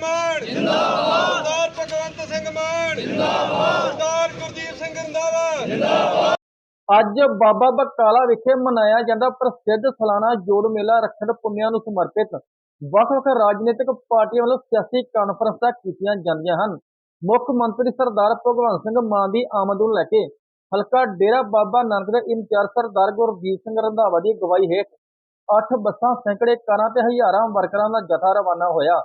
ਮਾਨ। ਜਿੰਦਾਬਾਦ ਸਰਦਾਰ ਭਗਵੰਤ ਸਿੰਘ ਮਾਨ। ਜਿੰਦਾਬਾਦ ਸਰਦਾਰ ਗੁਰਦੀਪ ਸਿੰਘ ਰੰਧਾਵਾ। ਅੱਜ ਬਾਬਾ ਬਕਾਲਾ ਵਿਖੇ ਮਨਾਇਆ ਜਾਂਦਾ ਪ੍ਰਸਿੱਧ ਸਾਲਾਨਾ ਜੋੜ ਮੇਲਾ ਰੱਖੜ ਪੁੰਨਿਆਂ ਨੂੰ ਸਮਰਪਿਤ। ਵੱਖ-ਵੱਖ ਰਾਜਨੀਤਿਕ ਪਾਰਟੀਆਂ ਵੱਲੋਂ ਸਿਆਸੀ ਕਾਨਫਰੰਸਾਂ ਕੀਤੀਆਂ ਜਾਂਦੀਆਂ ਹਨ। ਮੁੱਖ ਮੰਤਰੀ ਸਰਦਾਰ ਭਗਵੰਤ ਸਿੰਘ ਮਾਨ ਦੀ ਆਮਦ ਨੂੰ ਲੈ ਕੇ ਹਲਕਾ ਡੇਰਾ ਬਾਬਾ ਨਾਨਕ ਦੇ ਇੰਚਾਰਜ ਸਰਦਾਰ ਗੁਰਜੀਤ ਸਿੰਘ ਰੰਧਾਵਾ ਦੀ ਅਗਵਾਈ ਹੇਠ ਅੱਠ ਬੱਸਾਂ ਸੈਂਕੜੇ ਕਾਰਾਂ ਤੇ ਹਜ਼ਾਰਾਂ ਵਰਕਰਾਂ ਦਾ ਜਥਾ ਰਵਾਨਾ ਹੋਇਆ।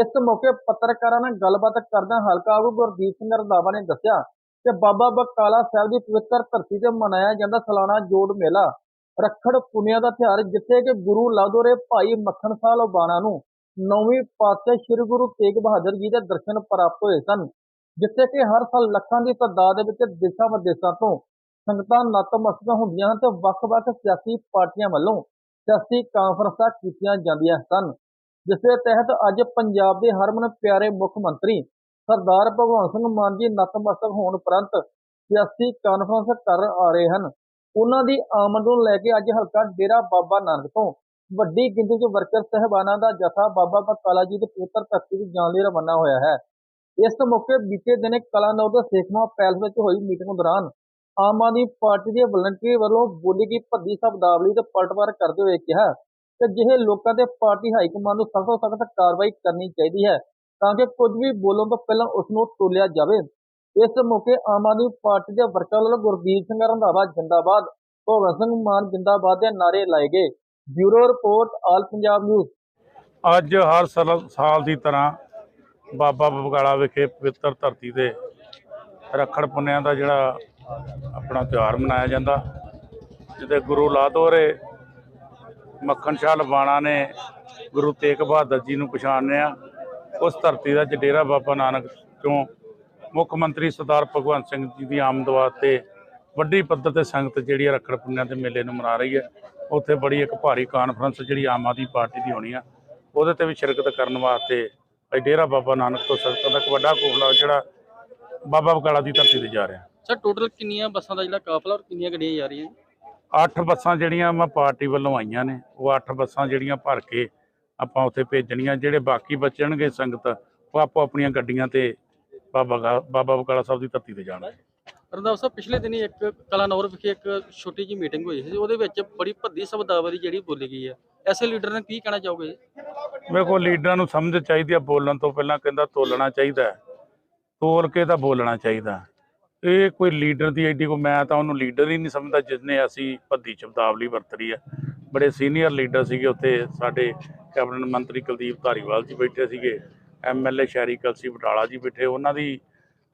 ਇਸ ਮੌਕੇ ਪੱਤਰਕਾਰਾਂ ਨਾਲ ਗੱਲਬਾਤ ਕਰਦਿਆਂ ਹਲਕਾ ਆਗੂ ਗੁਰਦੀਪ ਸਿੰਘ ਰੰਧਾਵਾ ਨੇ ਦੱਸਿਆ ਕਿ ਬਾਬਾ ਬਕਾਲਾ ਸਾਹਿਬ ਦੀ ਪਵਿੱਤਰ ਧਰਤੀ ਤੇ ਮਨਾਇਆ ਜਾਂਦਾ ਸਾਲਾਨਾ ਜੋੜ ਮੇਲਾ। ਰੱਖੜ ਪੁੰਨਿਆ ਦਾ ਤਿਉਹਾਰ, ਜਿੱਥੇ ਕਿ ਗੁਰੂ ਲਾਦੋਰੇ ਭਾਈ ਮੱਖਣ ਸਾਹ ਲੋਬਾਣਾ ਨੂੰ ਨੌਵੀਂ ਪਾਤਸ਼ਾਹ ਸ੍ਰੀ ਗੁਰੂ ਤੇਗ ਬਹਾਦਰ ਜੀ ਦੇ ਦਰਸ਼ਨ ਪ੍ਰਾਪਤ ਹੋਏ ਸਨ, ਜਿੱਥੇ ਕਿ ਹਰ ਸਾਲ ਲੱਖਾਂ ਦੀ ਤਾਦਾਦ ਵਿੱਚ ਦੇਸ਼ਾਂ ਵਿਦੇਸ਼ਾਂ ਤੋਂ ਸੰਗਤਾਂ ਨਤਮਸਤਕ ਹੁੰਦੀਆਂ ਹਨ ਤੇ ਵੱਖ-ਵੱਖ ਸਿਆਸੀ ਪਾਰਟੀਆਂ ਵੱਲੋਂ ਸਿਆਸੀ ਕਾਨਫਰੰਸਾਂ ਕੀਤੀਆਂ ਜਾਂਦੀਆਂ ਸਨ। ਜਿਸ ਦੇ ਤਹਿਤ ਅੱਜ ਪੰਜਾਬ ਦੇ ਹਰਮਨ ਪਿਆਰੇ ਮੁੱਖ ਮੰਤਰੀ ਸਰਦਾਰ ਭਗਵੰਤ ਸਿੰਘ ਮਾਨ ਜੀ ਨਤਮਸਤਕ ਹੋਣ ਉਪਰੰਤ ਸਿਆਸੀ ਕਾਨਫਰੰਸ ਕਰ ਆ ਰਹੇ ਹਨ। ਉਹਨਾਂ ਦੀ ਆਮਦ ਨੂੰ ਲੈ ਕੇ ਅੱਜ ਹਲਕਾ ਡੇਰਾ ਬਾਬਾ ਨਾਨਕ ਤੋਂ ਵੱਡੀ ਗਿਣਤੀ 'ਚ ਵਰਕਰ ਸਹਿਬਾਨਾਂ ਦਾ ਜਥਾ ਬਾਬਾ ਬਕਾਲਾ ਜੀ ਦੇ ਪੁੱਤਰ ਧਰਤੀ ਦੀ ਜਾਣ ਲਈ ਰਵਾਨਾ ਹੋਇਆ ਹੈ। ਇਸ ਮੌਕੇ ਬੀਤੇ ਦਿਨੇ ਕਲਾਨੌਰ ਦੇ ਸੇਖਵਾਂ ਪੈਲਸ ਵਿੱਚ ਹੋਈ ਮੀਟਿੰਗ ਦੌਰਾਨ ਆਮ ਆਦਮੀ ਪਾਰਟੀ ਦੇ ਵਲੰਟੀਅਰ ਵੱਲੋਂ ਬੋਲੀ ਗਈ ਭੱਦੀ ਸ਼ਬਦਾਵਲੀ ਤੇ ਪਲਟਵਾਰ ਕਰਦੇ ਹੋਏ ਕਿਹਾ ਕਿ ਜਿਹੇ ਲੋਕਾਂ ਤੇ ਪਾਰਟੀ ਹਾਈਕਮਾਂਡ ਨੂੰ ਸਖਤ ਤੋਂ ਸਖਤ ਕਾਰਵਾਈ ਕਰਨੀ ਚਾਹੀਦੀ ਹੈ ਤਾਂ ਕਿ ਕੁਝ ਵੀ ਬੋਲਣ ਤੋਂ ਪਹਿਲਾਂ ਉਸ ਨੂੰ ਤੋਲਿਆ ਜਾਵੇ। ਇਸ ਮੌਕੇ ਆਮ ਆਦਮੀ ਪਾਰਟੀ ਦੇ ਵਰਕਰ ਵੱਲੋਂ ਗੁਰਦੀਪ ਸਿੰਘ ਰੰਧਾਵਾ, ਜਿੰਦਾਬਾਦ ਭਗਵੰਤ ਸਿੰਘ ਮਾਨ, ਜਿੰਦਾਬਾਦ ਦੇ ਨਾਅਰੇ ਲਾਏ ਗਏ। Bureau report, all Punjab news. ਅੱਜ ਹਰ ਸਾਲ ਦੀ ਤਰ੍ਹਾਂ ਬਾਬਾ ਬਗਾਲਾ ਵਿਖੇ ਪਵਿੱਤਰ ਧਰਤੀ ਤੇ ਰੱਖੜ ਪੁੰਨਿਆਂ ਦਾ ਜਿਹੜਾ ਆਪਣਾ ਤਿਉਹਾਰ ਮਨਾਇਆ ਜਾਂਦਾ, ਜਿਹਦੇ ਗੁਰੂ ਲਾਦੋਰੇ ਮੱਖਣ ਸ਼ਾਹ ਲਵਾਣਾ ਨੇ ਗੁਰੂ ਤੇਗ ਬਹਾਦਰ ਜੀ ਨੂੰ ਪਛਾਣਿਆ। ਉਸ ਧਰਤੀ ਦਾ ਅੱਜ ਡੇਰਾ ਬਾਬਾ ਨਾਨਕ ਤੋਂ ਮੁੱਖ ਮੰਤਰੀ ਸਰਦਾਰ ਭਗਵੰਤ ਸਿੰਘ ਜੀ ਦੀ ਆਮਦ ਵਾਸਤੇ ਵੱਡੀ ਪੱਧਰ ਤੇ ਸੰਗਤ ਜਿਹੜੀ ਹੈ ਰੱਖੜ ਪੁੰਨਿਆਂ ਦੇ ਮੇਲੇ ਨੂੰ ਮਨਾ ਰਹੀ ਹੈ। ਉੱਥੇ ਬੜੀ ਇੱਕ ਭਾਰੀ ਕਾਨਫਰੰਸ ਜਿਹੜੀ ਆਮ ਆਦਮੀ ਪਾਰਟੀ ਦੀ ਹੋਣੀ ਆ। ਉਹਦੇ ਤੇ ਵੀ ਸ਼ਿਰਕਤ ਕਰਨ ਵਾਸਤੇ ਅੱਜ ਡੇਰਾ ਬਾਬਾ ਨਾਨਕ ਤੋਂ ਸੰਗਤਾਂ ਦਾ ਇੱਕ ਵੱਡਾ ਕੋਫਲਾ ਜਿਹੜਾ ਬਾਬਾ ਬਕਾਲਾ ਦੀ ਧਰਤੀ ਤੇ ਜਾ ਰਿਹਾ। ਸਰ ਟੋਟਲ ਕਿੰਨੀਆਂ ਬੱਸਾਂ ਦਾ ਜਿਹੜਾ ਕਾਫਲਾ ਔਰ ਕਿੰਨੀਆਂ ਗੱਡੀਆਂ ਜਾ ਰਹੀਆਂ ਅੱਠ ਬੱਸਾਂ ਜਿਹੜੀਆਂ ਮੈਂ ਪਾਰਟੀ ਵੱਲੋਂ ਆਈਆਂ ਨੇ ਉਹ ਅੱਠ ਬੱਸਾਂ ਜਿਹੜੀਆਂ ਭਰ ਕੇ ਆਪਾਂ ਉੱਥੇ ਭੇਜਣੀਆਂ ਜਿਹੜੇ ਬਾਕੀ ਬਚਣਗੇ ਸੰਗਤ ਉਹ ਆਪੋ ਆਪਣੀਆਂ ਗੱਡੀਆਂ ਤੇ ਬਾਬਾ ਬਾਬਾ ਬਕਾਲਾ ਸਾਹਿਬ ਦੀ ਧਰਤੀ ਤੇ ਜਾਣਗੇ ਰੰਦਾਵਾ ਸਾਹਿਬ ਪਿਛਲੇ ਦਿਨੀ ਇੱਕ ਕਲਾਨੌਰ ਵਿਖੇ ਇੱਕ ਛੋਟੀ ਜਿਹੀ ਮੀਟਿੰਗ ਹੋਈ ਸੀ ਉਹਦੇ ਵਿੱਚ ਬੜੀ ਭੱਦੀ ਸ਼ਬਦਾਵਲੀ ਜਿਹੜੀ ਬੋਲੀ ਗਈ ਹੈ ਐਸੇ ਲੀਡਰ ਨੇ ਕੀ ਕਹਿਣਾ ਚਾਹੋਗੇ ਜੀ? ਮੇਰੇ ਕੋਲ ਲੀਡਰਾਂ ਨੂੰ ਸਮਝ ਚਾਹੀਦੀ ਆ ਬੋਲਣ ਤੋਂ ਪਹਿਲਾਂ ਕਹਿੰਦਾ ਤੋਲਣਾ ਚਾਹੀਦਾ। ਤੋਲ ਕੇ ਤਾਂ ਬੋਲਣਾ ਚਾਹੀਦਾ ਇਹ ਕੋਈ ਲੀਡਰ ਦੀ ਐਡੀ ਕੋ ਮੈਂ ਤਾਂ ਉਹਨੂੰ ਲੀਡਰ ਹੀ ਨਹੀਂ ਸਮਝਦਾ ਜਿਸਨੇ ਅਸੀਂ ਭੱਦੀ ਸ਼ਬਦਾਵਲੀ ਵਰਤਰੀ ਆ। ਬੜੇ ਸੀਨੀਅਰ ਲੀਡਰ ਸੀਗੇ ਉੱਥੇ ਸਾਡੇ ਕੈਬਨਿਟ ਮੰਤਰੀ ਕੁਲਦੀਪ ਧਾਰੀਵਾਲ ਜੀ ਬੈਠੇ ਸੀਗੇ ਐਮਐਲਏ ਸ਼ਹਿਰੀ ਕਲਸੀ ਬਟਾਲਾ ਜੀ ਬੈਠੇ, ਉਹਨਾਂ ਦੀ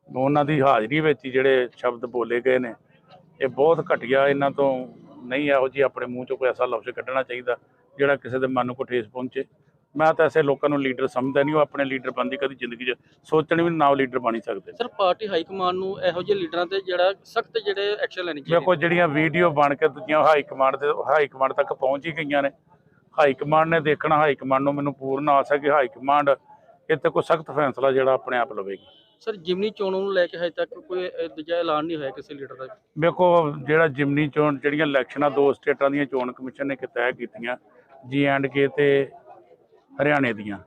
ਉਹਨਾਂ ਦੀ ਹਾਜ਼ਰੀ ਵਿੱਚ ਹੀ ਜਿਹੜੇ ਸ਼ਬਦ ਬੋਲੇ ਗਏ ਨੇ। ਇਹ ਬਹੁਤ ਘਟੀਆ ਇਹਨਾਂ ਤੋਂ ਨਹੀਂ ਇਹੋ ਜੀ ਆਪਣੇ ਮੂੰਹ ਚੋਂ ਕੋਈ ਐਸਾ ਲਫ਼ਜ਼ ਕੱਢਣਾ ਚਾਹੀਦਾ ਜਿਹੜਾ ਕਿਸੇ ਦੇ ਮਨ ਨੂੰ ਕੋ ਠੇਸ ਪਹੁੰਚੇ। ਮੈਂ ਤਾਂ ਐਸੇ ਲੋਕਾਂ ਨੂੰ ਲੀਡਰ ਸਮਝਦਾ ਨਹੀਂ ਉਹ ਆਪਣੇ ਲੀਡਰ ਬੰਦੀ ਕਦੀ ਜ਼ਿੰਦਗੀ 'ਚ ਸੋਚਣ ਵੀ ਨਾ ਲੀਡਰ ਬਣ ਸਕਦੇ ਸਰ ਪਾਰਟੀ ਹਾਈ ਕਮਾਂਡ ਨੂੰ ਇਹੋ ਜਿਹੇ ਲੀਡਰਾਂ ਤੇ ਜਿਹੜਾ ਸਖਤ ਜਿਹੜੇ ਐਕਸ਼ਨ ਲੈਣੇ ਚਾਹੀਦੇ ਵੇਖੋ ਜਿਹੜੀਆਂ ਵੀਡੀਓ ਬਣ ਕੇ ਦੂਜੀਆਂ ਹਾਈ ਕਮਾਂਡ ਦੇ ਹਾਈ ਕਮਾਂਡ ਤੱਕ ਪਹੁੰਚ ਹੀ ਗਈਆਂ ਨੇ। ਹਾਈ ਕਮਾਂਡ ਨੇ ਦੇਖਣਾ ਹਾਈ ਕਮਾਂਡ ਨੂੰ ਮੈਨੂੰ ਪੂਰਨ ਆਸ ਹੈ ਕਿ ਹਾਈ ਕਮਾਂਡ ਇੱਥੇ ਕੋਈ ਸਖਤ ਫੈਸਲਾ ਜਿਹੜਾ ਆਪਣੇ ਆਪ ਲਵੇਗੀ। ਸਰ ਜਿਮਨੀ ਚੋਣ ਨੂੰ ਲੈ ਕੇ ਹਜੇ ਤੱਕ ਕੋਈ ਦੂਜਾ ਐਲਾਨ ਨਹੀਂ ਹੋਇਆ ਕਿਸੇ ਲੀਡਰ ਦਾ। ਵੇਖੋ ਜਿਹੜਾ ਜਿਮਨੀ ਚੋਣ ਜਿਹੜੀਆਂ ਇਲੈਕਸ਼ਨਾਂ ਦੋ ਸਟੇਟਾਂ ਦੀਆਂ ਚੋਣ ਕਮਿਸ਼ਨ ਨੇ ਤੈਅ ਕੀਤੀਆਂ ਜੀ ਐਂਡ ਕੇ ਤੇ ਹਰਿਆਣੇ ਦੀਆਂ।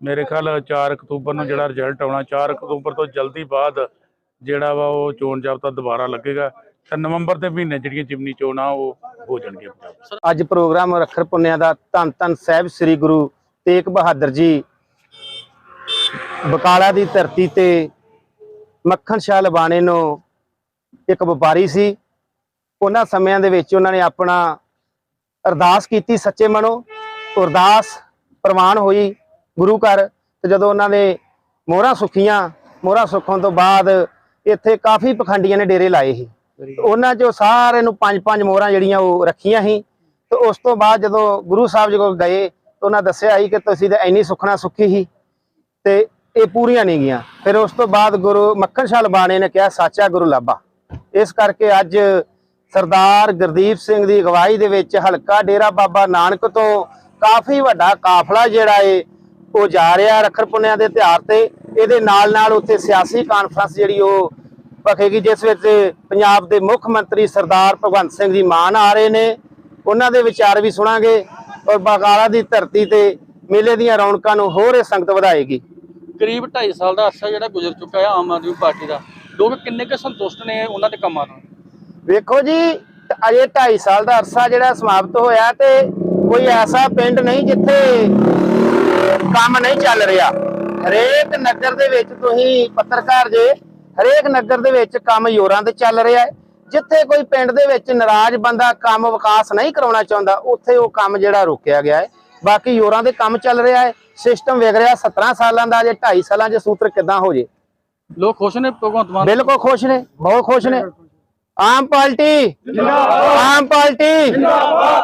ਮੇਰੇ ਖਿਆਲ 4 ਅਕਤੂਬਰ ਨੂੰ ਜਿਹੜਾ ਰਿਜ਼ਲਟ ਆਉਣਾ 4 ਅਕਤੂਬਰ ਤੋਂ ਜਲਦੀ ਬਾਅਦ ਜਿਹੜਾ ਵਾ ਉਹ ਚੋਣ ਜਾਬਤਾ ਦੁਬਾਰਾ ਲੱਗੇਗਾ। ਤੇ ਨਵੰਬਰ ਦੇ ਮਹੀਨੇ ਜਿਹੜੀਆਂ ਜਿਮਨੀ ਚੋਣਾਂ, ਉਹ ਹੋ ਜਾਣਗੀਆਂ ਅੱਜ ਪ੍ਰੋਗਰਾਮ ਰੱਖੜ ਪੁੰਨਿਆ ਦਾ ਧੰਨ ਧੰਨ ਸਾਹਿਬ ਸ੍ਰੀ ਗੁਰੂ ਤੇਗ ਬਹਾਦਰ ਜੀ ਬਕਾਲਾ ਦੀ ਧਰਤੀ ਤੇ ਮੱਖਣ ਸ਼ਾਹ ਲਬਾਣੇ ਨੂੰ ਇੱਕ ਵਪਾਰੀ ਸੀ। ਉਹਨਾਂ ਸਮਿਆਂ ਦੇ ਵਿੱਚ ਉਹਨਾਂ ਨੇ ਆਪਣਾ ਅਰਦਾਸ ਕੀਤੀ, ਸੱਚੇ ਮਨੋਂ। ਅਰਦਾਸ ਪ੍ਰਵਾਨ ਹੋਈ ਗੁਰੂ ਘਰ ਤੇ ਜਦੋਂ ਉਹਨਾਂ ਨੇ ਮੋਹਰਾਂ ਸੁੱਖੀਆਂ ਮੋਹਰਾਂ ਸੁੱਖਣ ਤੋਂ ਬਾਅਦ ਇੱਥੇ ਕਾਫੀ ਪਖੰਡੀਆਂ ਨੇ ਡੇਰੇ ਲਾਏ ਸੀ। ਉਹਨਾਂ ਚੋਂ ਸਾਰੇ ਨੂੰ ਪੰਜ ਪੰਜ ਮੋਹਰਾਂ ਜਿਹੜੀਆਂ ਉਹ ਰੱਖੀਆਂ ਸੀ। ਤੇ ਉਸ ਤੋਂ ਬਾਅਦ ਜਦੋਂ ਗੁਰੂ ਸਾਹਿਬ ਜੀ ਕੋਲ ਗਏ ਤਾਂ ਉਹਨਾਂ ਦੱਸਿਆ ਸੀ ਕਿ ਤੁਸੀਂ ਤਾਂ ਇੰਨੀ ਸੁਖਣਾ ਸੁਖੀ ਸੀ ਤੇ ਇਹ ਪੂਰੀਆਂ ਨਹੀਂ ਗਈਆਂ। ਫਿਰ ਉਸ ਤੋਂ ਬਾਅਦ ਗੁਰੂ ਮੱਖਣ ਸ਼ਾਹ ਲਬਾਣੇ ਨੇ ਕਿਹਾ ਸਾਚਾ ਗੁਰੂ ਲਾਭਾ। ਇਸ ਕਰਕੇ ਅੱਜ ਸਰਦਾਰ ਗੁਰਦੀਪ ਸਿੰਘ ਦੀ ਅਗਵਾਈ ਦੇ ਵਿੱਚ ਹਲਕਾ ਡੇਰਾ ਬਾਬਾ ਨਾਨਕ ਤੋਂ ਕਾਫੀ ਵੱਡਾ ਕਾਫਲਾ ਜਿਹੜਾ ਏ ਉਹ ਜਾ ਰਿਹਾ ਰੱਖੜ ਪੁੰਨਿਆਂ ਦੇ ਤਿਉਹਾਰ ਤੇ। ਇਹਦੇ ਨਾਲ ਨਾਲ ਉੱਥੇ ਸਿਆਸੀ ਕਾਨਫਰੰਸ ਜਿਹੜੀ ਉਹ ਭਖੇਗੀ ਜਿਸ ਵਿੱਚ ਪੰਜਾਬ ਦੇ ਮੁੱਖ ਮੰਤਰੀ ਸਰਦਾਰ ਭਗਵੰਤ ਸਿੰਘ ਜੀ ਮਾਨ ਆ ਰਹੇ ਨੇ। ਉਹਨਾਂ ਦੇ ਵਿਚਾਰ ਵੀ ਸੁਣਾਂਗੇ ਔਰ ਬਗਾਲਾ ਦੀ ਧਰਤੀ ਤੇ ਮੇਲੇ ਦੀਆਂ ਰੌਣਕਾਂ ਨੂੰ ਹੋਰ ਇਹ ਸੰਗਤ ਵਧਾਏਗੀ। ਕਰੀਬ 2.5 ਸਾਲ ਦਾ ਅਰਸਾ ਜਿਹੜਾ ਗੁਜ਼ਰ ਚੁੱਕਾ ਹੈ ਆਮ ਆਦਮੀ ਪਾਰਟੀ ਦਾ। ਲੋਕ ਕਿੰਨੇ ਕੁ ਸੰਤੁਸ਼ਟ ਨੇ ਉਹਨਾਂ ਦੇ ਕੰਮਾਂ ਤੋਂ ਵੇਖੋ ਜੀ ਅਜੇ 2.5 ਸਾਲ ਦਾ ਅਰਸਾ ਜਿਹੜਾ ਸਮਾਪਤ ਹੋਇਆ ਤੇ ਕੋਈ ਐਸਾ ਪਿੰਡ ਨਹੀਂ ਜਿੱਥੇ ਕੰਮ ਨਹੀਂ ਚੱਲ ਰਿਹਾ। ਹਰੇਕ ਨਗਰ ਦੇ ਵਿੱਚ ਤੁਸੀਂ ਪੱਤਰਕਾਰ ਜੇ ਹਰੇਕ ਨਗਰ ਦੇ ਵਿੱਚ ਕੰਮ ਯੋਰਾਂ ਤੇ ਚੱਲ ਰਿਹਾ ਹੈ। ਜਿੱਥੇ ਕੋਈ ਪਿੰਡ ਦੇ ਵਿੱਚ ਨਾਰਾਜ਼ ਬੰਦਾ ਕੰਮ ਵਿਕਾਸ ਨਹੀਂ ਕਰਾਉਣਾ ਚਾਹੁੰਦਾ ਉੱਥੇ ਉਹ ਕੰਮ ਜਿਹੜਾ ਰੋਕਿਆ ਗਿਆ ਹੈ। ਬਾਕੀ ਯੋਰਾਂ ਦੇ ਕੰਮ ਚੱਲ ਰਿਹਾ ਹੈ। ਸਿਸਟਮ ਵੇਖ ਰਿਹਾ 17 ਸਾਲਾਂ ਦਾ ਜੇ 2.5 ਸਾਲਾਂ 'ਚ ਸੂਤਰ ਕਿੱਦਾਂ ਹੋ ਜੇ? ਲੋਕ ਖੁਸ਼ ਨੇ ਭਗਵੰਤ ਮਾਨ? ਬਿਲਕੁਲ ਖੁਸ਼ ਨੇ ਬਹੁਤ ਖੁਸ਼ ਨੇ। ਆਮ ਪਾਰਟੀ ਜਿੰਦਾਬਾਦ ਆਮ ਪਾਰਟੀ। ਜਿੰਦਾਬਾਦ